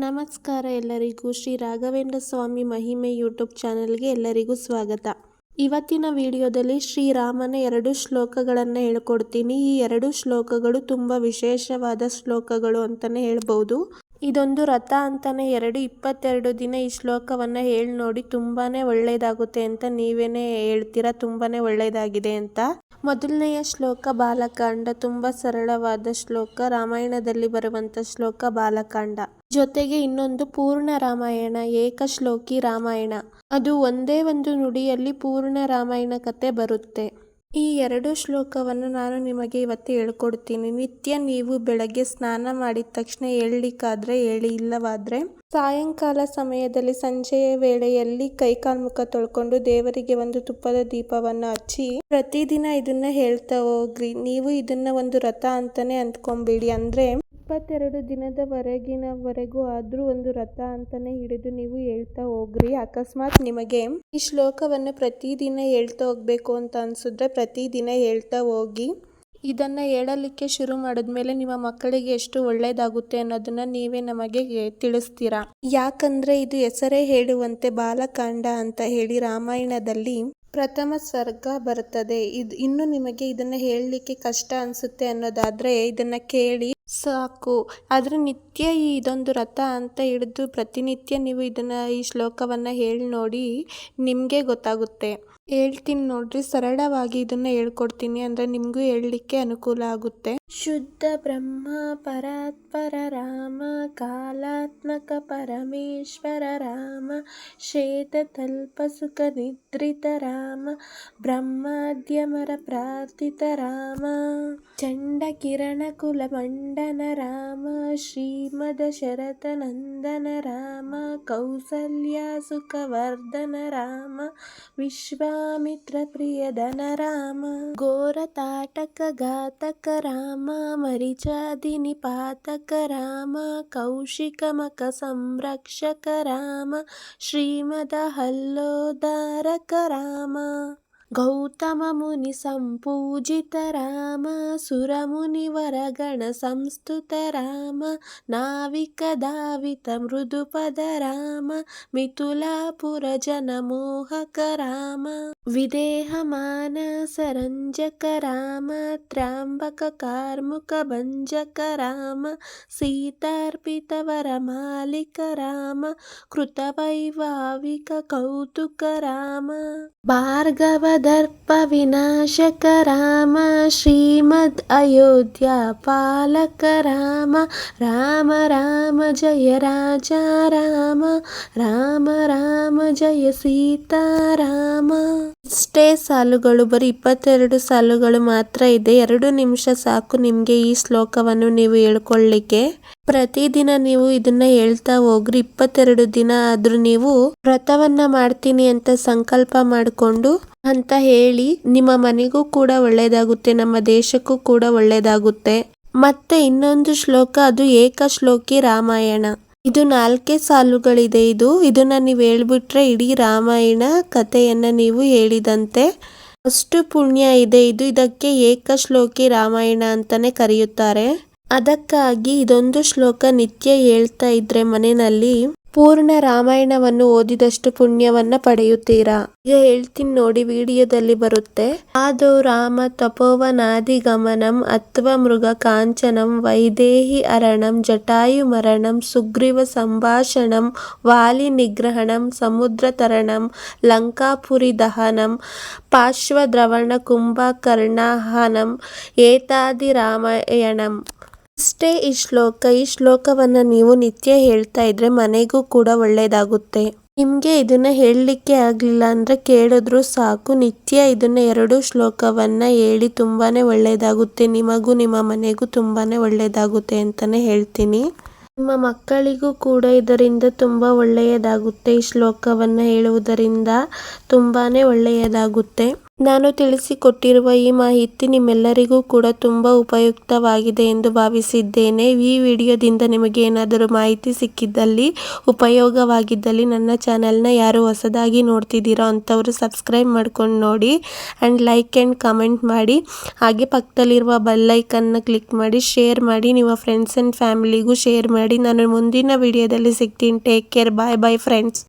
ನಮಸ್ಕಾರ ಎಲ್ಲರಿಗೂ. ಶ್ರೀ ರಾಘವೇಂದ್ರ ಸ್ವಾಮಿ ಮಹಿಮೆ ಯೂಟ್ಯೂಬ್ ಚಾನೆಲ್ಗೆ ಎಲ್ಲರಿಗೂ ಸ್ವಾಗತ. ಇವತ್ತಿನ ವಿಡಿಯೋದಲ್ಲಿ ಶ್ರೀರಾಮನ ಎರಡು ಶ್ಲೋಕಗಳನ್ನು ಹೇಳ್ಕೊಡ್ತೀನಿ. ಈ ಎರಡು ಶ್ಲೋಕಗಳು ತುಂಬ ವಿಶೇಷವಾದ ಶ್ಲೋಕಗಳು ಅಂತಲೇ ಹೇಳ್ಬೋದು. ಇದೊಂದು ರಥ ಅಂತಾನೆ ಎರಡು ಇಪ್ಪತ್ತೆರಡು ದಿನ ಈ ಶ್ಲೋಕವನ್ನು ಹೇಳಿ ನೋಡಿ ತುಂಬಾ ಒಳ್ಳೆಯದಾಗುತ್ತೆ ಅಂತ ನೀವೇನೇ ಹೇಳ್ತೀರಾ? ತುಂಬಾ ಒಳ್ಳೆಯದಾಗಿದೆ ಅಂತ. ಮೊದಲನೆಯ ಶ್ಲೋಕ ಬಾಲಕಾಂಡ, ತುಂಬ ಸರಳವಾದ ಶ್ಲೋಕ, ರಾಮಾಯಣದಲ್ಲಿ ಬರುವಂಥ ಶ್ಲೋಕ ಬಾಲಕಾಂಡ. ಜೊತೆಗೆ ಇನ್ನೊಂದು ಪೂರ್ಣ ರಾಮಾಯಣ ಏಕ ಶ್ಲೋಕಿ ರಾಮಾಯಣ. ಅದು ಒಂದೇ ಒಂದು ನುಡಿಯಲ್ಲಿ ಪೂರ್ಣ ರಾಮಾಯಣ ಕತೆ ಬರುತ್ತೆ. ಈ ಎರಡು ಶ್ಲೋಕವನ್ನು ನಾನು ನಿಮಗೆ ಇವತ್ತು ಹೇಳ್ಕೊಡ್ತೀನಿ. ನಿತ್ಯ ನೀವು ಬೆಳಗ್ಗೆ ಸ್ನಾನ ಮಾಡಿದ ತಕ್ಷಣ ಹೇಳಲಿಕ್ಕಾದ್ರೆ ಹೇಳಿ ಇಲ್ಲವಾದ್ರೆ ಸಾಯಂಕಾಲ ಸಮಯದಲ್ಲಿ ಸಂಜೆಯ ವೇಳೆಯಲ್ಲಿ ಕೈಕಾಲ್ ಮುಖ ತೊಳ್ಕೊಂಡು ದೇವರಿಗೆ ಒಂದು ತುಪ್ಪದ ದೀಪವನ್ನು ಹಚ್ಚಿ ಪ್ರತಿದಿನ ಇದನ್ನ ಹೇಳ್ತಾ ಹೋಗ್ರಿ. ನೀವು ಇದನ್ನ ಒಂದು ರಥ ಅಂತಾನೆ ಅಂದ್ಕೊಂಬೇಡಿ. ಅಂದ್ರೆ ಇಪ್ಪತ್ತೆರಡು ದಿನದವರೆಗಿನವರೆಗೂ ಆದ್ರೂ ಒಂದು ರಥ ಅಂತಾನೆ ಹಿಡಿದು ನೀವು ಹೇಳ್ತಾ ಹೋಗ್ರಿ. ಅಕಸ್ಮಾತ್ ನಿಮಗೆ ಈ ಶ್ಲೋಕವನ್ನು ಪ್ರತಿದಿನ ಹೇಳ್ತಾ ಹೋಗ್ಬೇಕು ಅಂತ ಅನ್ಸಿದ್ರೆ ಪ್ರತಿದಿನ ಹೇಳ್ತಾ ಹೋಗಿ. ಇದನ್ನ ಹೇಳಲಿಕ್ಕೆ ಶುರು ಮಾಡಿದ್ಮೇಲೆ ನಿಮ್ಮ ಮಕ್ಕಳಿಗೆ ಎಷ್ಟು ಒಳ್ಳೆಯದಾಗುತ್ತೆ ಅನ್ನೋದನ್ನ ನೀವೇ ನಮಗೆ ತಿಳಿಸ್ತೀರಾ? ಯಾಕಂದ್ರೆ ಇದು ಹೆಸರೇ ಹೇಳುವಂತೆ ಬಾಲಕಾಂಡ ಅಂತ ಹೇಳಿ ರಾಮಾಯಣದಲ್ಲಿ ಪ್ರಥಮ ಸರ್ಗ ಬರುತ್ತದೆ. ಇದು ಇನ್ನು ನಿಮಗೆ ಇದನ್ನ ಹೇಳಲಿಕ್ಕೆ ಕಷ್ಟ ಅನ್ಸುತ್ತೆ ಅನ್ನೋದಾದ್ರೆ ಇದನ್ನ ಕೇಳಿ ಸಾಕು. ಆದ್ರೆ ನಿತ್ಯ ಈ ಇದೊಂದು ರಥ ಅಂತ ಹಿಡಿದು ಪ್ರತಿನಿತ್ಯ ನೀವು ಇದನ್ನ ಈ ಶ್ಲೋಕವನ್ನ ಹೇಳಿ ನೋಡಿ ನಿಮಗೆ ಗೊತ್ತಾಗುತ್ತೆ. ಹೇಳ್ತೀನಿ ನೋಡ್ರಿ, ಸರಳವಾಗಿ ಇದನ್ನ ಹೇಳ್ಕೊಡ್ತೀನಿ ಅಂದ್ರೆ ನಿಮಗೂ ಹೇಳಲಿಕ್ಕೆ ಅನುಕೂಲ ಆಗುತ್ತೆ. ಶುದ್ಧ ಬ್ರಹ್ಮ ಪರಾತ್ಪರ ರಾಮ ಕಾಲಾತ್ಮಕ త్మక పరమేశ్వర రామ శ్వేతతల్పసుఖ నిద్రిత రామ బ్రహ్మాద్యమర ప్రార్థిత రామ చండకిరణకుల మండన రామ శ్రీమద శరతనందన రామ కౌసల్యాసుఖవర్ధన రామ విశ్వామిత్ర ప్రియధన రామ ఘోరతాటక ఘాతక రామ మరిచాదిని పాతక రామ కౌశిక గమక సంరక్షక రామ శ్రీమదహల్లోదారక రామ. గౌతమముని సంపూజిత రామ సురముని వరగణ సంస్థుత రామ నావిక దావిత మృదుపద రామ మిథులాపుర జనమోహక రామ. విదేహమాన సరంజక రామ త్ర్యంబక కార్ముక భంజక రామ సీతార్పితవరమాలిక రామ కృతవైవావిక కౌతుక రామ భార్గవదర్ప వినాశక రామ శ్రీమద్ అయోధ్య పాలక రామ రామ రామ జయ రాజా రామ రామ జయ సీతారామ ಇಷ್ಟೇ ಸಾಲುಗಳು, ಬರೀ ಇಪ್ಪತ್ತೆರಡು ಸಾಲುಗಳು ಮಾತ್ರ ಇದೆ. ಎರಡು ನಿಮಿಷ ಸಾಕು ನಿಮಗೆ ಈ ಶ್ಲೋಕವನ್ನು ನೀವು ಹೇಳ್ಕೊಳ್ಳಿಕ್ಕೆ. ಪ್ರತಿದಿನ ನೀವು ಇದನ್ನ ಹೇಳ್ತಾ ಹೋಗ್ರಿ. ಇಪ್ಪತ್ತೆರಡು ದಿನ ಆದ್ರೂ ನೀವು ವ್ರತವನ್ನ ಮಾಡ್ತೀನಿ ಅಂತ ಸಂಕಲ್ಪ ಮಾಡಿಕೊಂಡು ಅಂತ ಹೇಳಿ ನಿಮ್ಮ ಮನೆಗೂ ಕೂಡ ಒಳ್ಳೇದಾಗುತ್ತೆ, ನಮ್ಮ ದೇಶಕ್ಕೂ ಕೂಡ ಒಳ್ಳೇದಾಗುತ್ತೆ. ಮತ್ತೆ ಇನ್ನೊಂದು ಶ್ಲೋಕ, ಅದು ಏಕ ಶ್ಲೋಕಿ ರಾಮಾಯಣ. ಇದು ನಾಲ್ಕೇ ಸಾಲುಗಳಿದೆ ಇದು. ಇದನ್ನ ನೀವು ಹೇಳ್ಬಿಟ್ರೆ ಇಡೀ ರಾಮಾಯಣ ಕಥೆಯನ್ನ ನೀವು ಹೇಳಿದಂತೆ ಅಷ್ಟು ಪುಣ್ಯ ಇದೆ ಇದು. ಇದಕ್ಕೆ ಏಕ ಶ್ಲೋಕಿ ರಾಮಾಯಣ ಅಂತಾನೆ ಕರೆಯುತ್ತಾರೆ. ಅದಕ್ಕಾಗಿ ಇದೊಂದು ಶ್ಲೋಕ ನಿತ್ಯ ಹೇಳ್ತಾ ಇದ್ರೆ ಮನೆಯಲ್ಲಿ ಪೂರ್ಣ ರಾಮಾಯಣವನ್ನು ಓದಿದಷ್ಟು ಪುಣ್ಯವನ್ನ ಪಡೆಯುತ್ತೀರಾ ಈಗ ಹೇಳ್ತೀನಿ ನೋಡಿ ವಿಡಿಯೋದಲ್ಲಿ ಬರುತ್ತೆ ಆದೋ ರಾಮ ತಪೋವನಾದಿ ಗಮನಂ ಅತ್ವ ಮೃಗ ಕಾಂಚನಂ ವೈದೇಹಿ ಅರಣಂ ಜಟಾಯು ಮರಣಂ ಸುಗ್ರೀವ ಸಂಭಾಷಣಂ ವಾಲಿ ನಿಗ್ರಹಣಂ ಸಮುದ್ರ ತರಣಂ ಲಂಕಾಪುರಿ ದಹನಂ ಪಾರ್ಶ್ವದ್ರವಣ ಕುಂಭಕರ್ಣಹನಂ ಏತಾದಿ ರಾಮಾಯಣಂ ಅಷ್ಟೇ ಈ ಶ್ಲೋಕ, ಈ ಶ್ಲೋಕವನ್ನ ನೀವು ನಿತ್ಯ ಹೇಳ್ತಾ ಇದ್ರೆ ಮನೆಗೂ ಕೂಡ ಒಳ್ಳೇದಾಗುತ್ತೆ. ನಿಮ್ಗೆ ಇದನ್ನ ಹೇಳಲಿಕ್ಕೆ ಆಗ್ಲಿಲ್ಲ ಅಂದ್ರೆ ಕೇಳಿದ್ರು ಸಾಕು. ನಿತ್ಯ ಇದನ್ನ ಎರಡು ಶ್ಲೋಕವನ್ನ ಹೇಳಿ ತುಂಬಾನೇ ಒಳ್ಳೇದಾಗುತ್ತೆ. ನಿಮಗೂ ನಿಮ್ಮ ಮನೆಗೂ ತುಂಬಾನೇ ಒಳ್ಳೇದಾಗುತ್ತೆ ಅಂತಾನೆ ಹೇಳ್ತೀನಿ. ನಿಮ್ಮ ಮಕ್ಕಳಿಗೂ ಕೂಡ ಇದರಿಂದ ತುಂಬ ಒಳ್ಳೆಯದಾಗುತ್ತೆ ಈ ಶ್ಲೋಕವನ್ನು ಹೇಳುವುದರಿಂದ. ತುಂಬಾನೇ ಒಳ್ಳೆಯದಾಗುತ್ತೆ. ನಾನು ತಿಳಿಸಿಕೊಟ್ಟಿರುವ ಈ ಮಾಹಿತಿ ನಿಮ್ಮೆಲ್ಲರಿಗೂ ಕೂಡ ತುಂಬ ಉಪಯುಕ್ತವಾಗಿದೆ ಎಂದು ಭಾವಿಸಿದ್ದೇನೆ. ಈ ವಿಡಿಯೋದಿಂದ ನಿಮಗೆ ಏನಾದರೂ ಮಾಹಿತಿ ಸಿಕ್ಕಿದ್ದಲ್ಲಿ, ಉಪಯೋಗವಾಗಿದ್ದಲ್ಲಿ ನನ್ನ ಚಾನೆಲ್ನ ಯಾರು ಹೊಸದಾಗಿ ನೋಡ್ತಿದ್ದೀರೋ ಅಂಥವರು ಸಬ್ಸ್ಕ್ರೈಬ್ ಮಾಡ್ಕೊಂಡು ನೋಡಿ ಆ್ಯಂಡ್ ಲೈಕ್ ಆ್ಯಂಡ್ ಕಮೆಂಟ್ ಮಾಡಿ. ಹಾಗೆ ಪಕ್ಕದಲ್ಲಿರುವ ಬೆಲ್ಲೈಕನ್ನ ಕ್ಲಿಕ್ ಮಾಡಿ ಶೇರ್ ಮಾಡಿ, ನಿಮ್ಮ ಫ್ರೆಂಡ್ಸ್ ಆ್ಯಂಡ್ ಫ್ಯಾಮಿಲಿಗೂ ಶೇರ್ ಮಾಡಿ. ನಾನು ಮುಂದಿನ ವಿಡಿಯೋದಲ್ಲಿ ಸಿಗ್ತೀನಿ. Take care bye bye friends